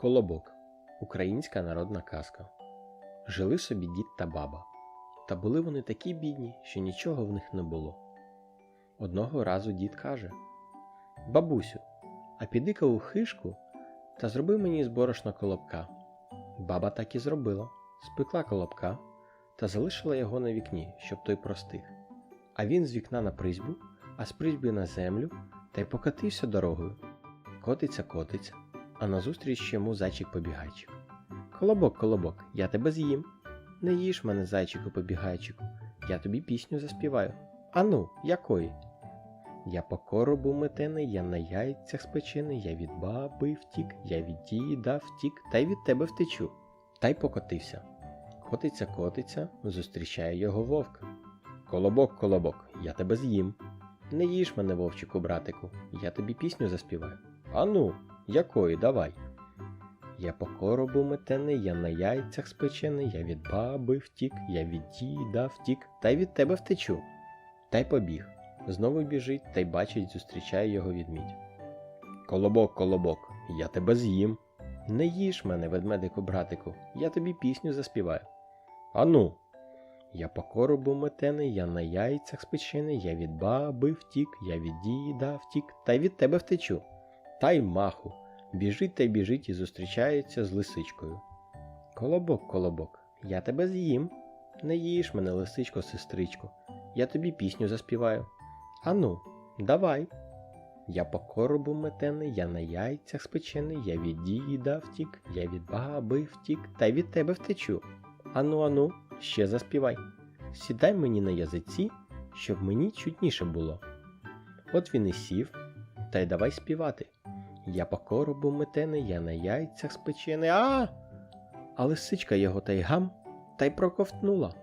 Колобок українська народна казка. Жили собі дід та баба. Та були вони такі бідні, що нічого в них не було. Одного разу дід каже: Бабусю, а піди-ка у хишку та зроби мені з борошна колобка. Баба так і зробила, спекла колобка та залишила його на вікні, щоб той простиг. А він з вікна на призьбу, а з призьби на землю та й покатився дорогою. Котиться, котиться, а назустріч йому зайчик побігайчик. Колобок, колобок, я тебе з'їм. Не їж мене, зайчику побігайчику, я тобі пісню заспіваю. Ану, якої? Я по коробу метений, я на яйцях спечений, я від баби втік, я від діда втік, та й від тебе втечу. Та й покотився. Котиться, котиться, зустрічає його вовк. Колобок, колобок, я тебе з'їм. Не їж мене, вовчику, братику, я тобі пісню заспіваю. Ану, якої, давай. Я по коробу метений, я на яйцях спечений, я від баби втік, я від діда втік, та й від тебе втечу. Та й побіг. Знову біжить та й бачить, зустрічає його відмідь. Колобок, колобок, я тебе з'їм. Не їж мене, ведмедику, братику, я тобі пісню заспіваю. Ану. Я по коробу метений, я на яйцях спечений, я від баби втік, я від діда втік, та й від тебе втечу. Та й маху. Біжить та й біжить і зустрічається з лисичкою. Колобок, колобок, я тебе з'їм. Не їж мене, лисичко, сестричко, я тобі пісню заспіваю. Ану, давай. Я по коробу метений, я на яйцях спечений, я від діда втік, я від баби втік, та й від тебе втечу. Ану, ану, ще заспівай. Сідай мені на язиці, щоб мені чутніше було. От він і сів, та й давай співати. Я по коробу метений, я на яйцях спечений, а. А лисичка його та й гам, та й проковтнула.